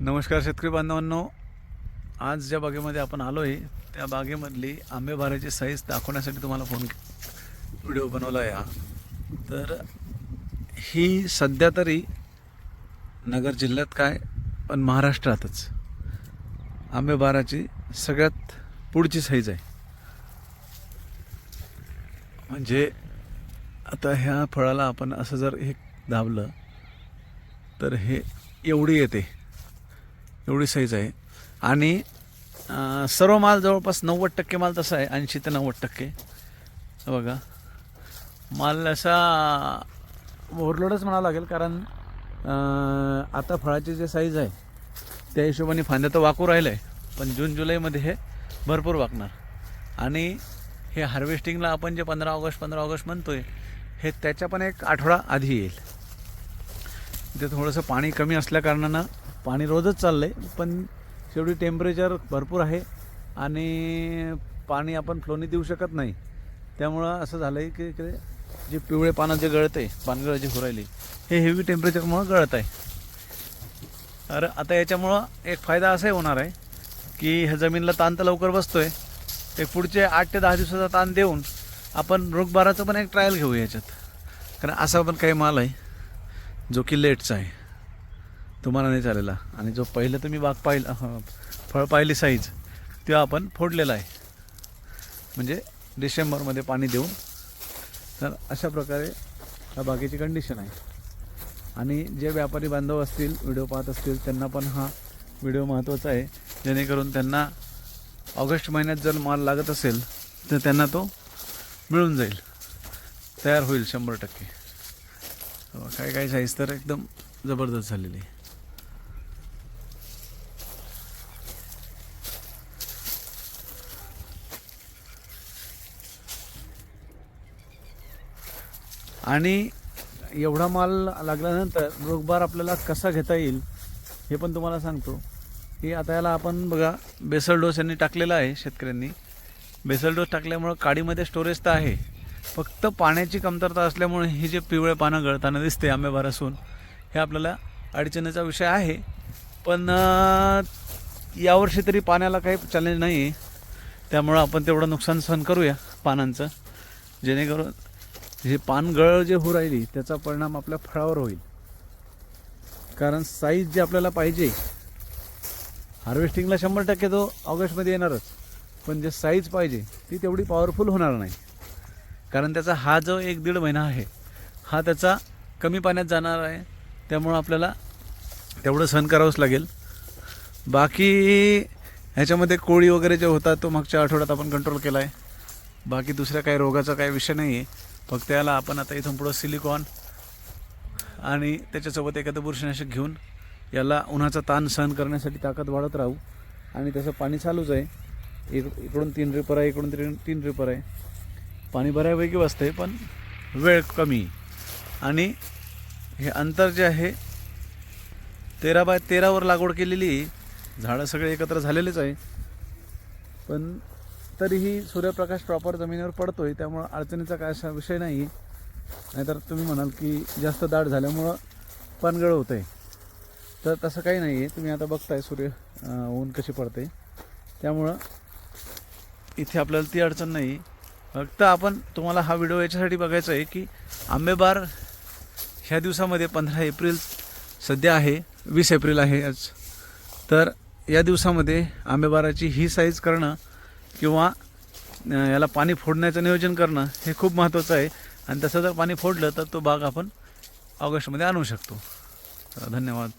नमस्कार शेतकरी बांधवांनो. आज ज्या बागेमध्ये आपण आलो आहे त्या बागेमधली आंबेभाराची साईज दाखवण्यासाठी तुम्हाला फोन व्हिडिओ बनवला आहे हा. तर ही सध्या तरी नगर जिल्ह्यात काय पण महाराष्ट्रातच आंबेबाराची सगळ्यात पुढची साईज आहे. म्हणजे आता ह्या फळाला आपण असं जर हे दाबलं तर हे एवढी येते. एवढी साईज आहे. आणि सर्व माल जवळपास नव्वद टक्के माल तसा आहे. ऐंशी ते नव्वद टक्के. बघा. माल असा ओव्हरलोडच म्हणावं लागेल कारण आता फळाची जे साईज आहे त्या हिशोबाने फांद्या तर वाकू राहिलं आहे पण जून जुलैमध्ये हे भरपूर वाकणार. आणि हे हार्वेस्टिंगला आपण जे पंधरा ऑगस्ट पंधरा ऑगस्ट म्हणतो आहे हे त्याच्या पण एक आठवडा आधी येईल. ते थोडंसं पाणी कमी असल्याकारणानं पाणी रोजच चाललं आहे पण शेवटी टेम्परेचर भरपूर आहे आणि पाणी आपण फ्लोनी देऊ शकत नाही. त्यामुळं असं झालं आहे की इकडे जे पिवळे पानं जे गळते पानगळ जे हुरायली हे हेवी टेम्परेचरमुळं गळत आहे. तर आता याच्यामुळं एक फायदा असाही होणार आहे की ह्या जमीनला ताण तर लवकर बसतो आहे ते पुढचे आठ ते दहा दिवसाचा ताण देऊन आपण रोगबाराचं पण एक ट्रायल घेऊ याच्यात. कारण असा पण काही माल आहे जो की लेटचा आहे. तुम्हाला नाही चालेला आणि जो पहिलं तुम्ही बाग पाहिलं फळ पाहिली साईज तो आपण फोडलेला आहे. म्हणजे डिसेंबरमध्ये पाणी देऊन. तर अशा प्रकारे त्या बागेची कंडिशन आहे. आणि जे व्यापारी बांधव असतील व्हिडिओ पाहत असतील त्यांना पण हा व्हिडिओ महत्त्वाचा आहे. जेणेकरून त्यांना ऑगस्ट महिन्यात जर माल लागत असेल तर त्यांना तो मिळून जाईल. तयार होईल शंभर टक्के. काय काही काही साईज तर एकदम जबरदस्त झालेली आहे. आणि एवढा माल लागल्यानंतर रोगबार आपल्याला कसा घेता येईल हे पण तुम्हाला सांगतो. की आता याला आपण बघा बेसल डोस यांनी टाकलेला आहे शेतकऱ्यांनी. बेसल डोस टाकल्यामुळं काडीमध्ये स्टोरेज तर आहे. फक्त पाण्याची कमतरता असल्यामुळे हे जे पिवळे पानं गळताना दिसते आंबेभार असून हे आपल्याला अडचणीचा विषय आहे. पण यावर्षी तरी पाण्याला काही चॅलेंज नाही आहे त्यामुळं आपण तेवढं नुकसान सहन करूया पानांचं. जेणेकरून हे पानगळ जे होऊ राहिली त्याचा परिणाम आपल्या फळावर होईल. कारण साईज जे आपल्याला पाहिजे हार्वेस्टिंगला शंभर टक्के तो ऑगस्टमध्ये येणारच. पण जे साईज पाहिजे ती तेवढी पॉवरफुल होणार नाही. कारण त्याचा हा जो एक दीड महिना आहे हा त्याचा कमी पाण्यात जाणार आहे. त्यामुळं आपल्याला तेवढं सहन करावंच लागेल. बाकी ह्याच्यामध्ये कोळी वगैरे जे होतात तो मागच्या आठवड्यात आपण कंट्रोल केला आहे बाकी दुसऱ्या काही रोगाचा काही विषय नाही आहे फक्त याला आपण आता इथून पुढं सिलिकॉन आणि त्याच्यासोबत एखादं बुरशीनाशक घेऊन याला उन्हाचा ताण सहन करण्यासाठी ताकद वाढत राहू. आणि त्याचं पाणी चालूच आहे. इक इकडून तीन रिपर आहे इकडून तीन तीन रिपर आहे. पाणी बऱ्यापैकी बसतं पण वेळ कमी. आणि हे अंतर जे आहे तेरा बाय तेरावर लागवड केलेली झाडं सगळे एकत्र झालेलेच आहे. पण तरीही सूर्यप्रकाश प्रॉपर जमिनीवर पडतोय त्यामुळं अडचणीचा काय असा विषय नाही नाहीतर तुम्ही म्हणाल की जास्त दाट झाल्यामुळं पानगळ होतं आहे तर तसं काही नाही आहे तुम्ही आता बघताय सूर्य ऊन कशी पडते त्यामुळं इथे आपल्याला ती अडचण नाही फक्त आपण तुम्हाला हा व्हिडिओ याच्यासाठी बघायचा आहे की आंबेबार ह्या दिवसामध्ये पंधरा एप्रिल सध्या आहे वीस एप्रिल आहे आज. तर या दिवसामध्ये आंबेबाराची ही साईज करणं किंवा याला पाणी फोडण्याचं नियोजन करणं हे खूप महत्त्वाचं आहे. आणि तसं जर पाणी फोडलं तर तो बाग आपण ऑगस्टमध्ये आणू शकतो. धन्यवाद.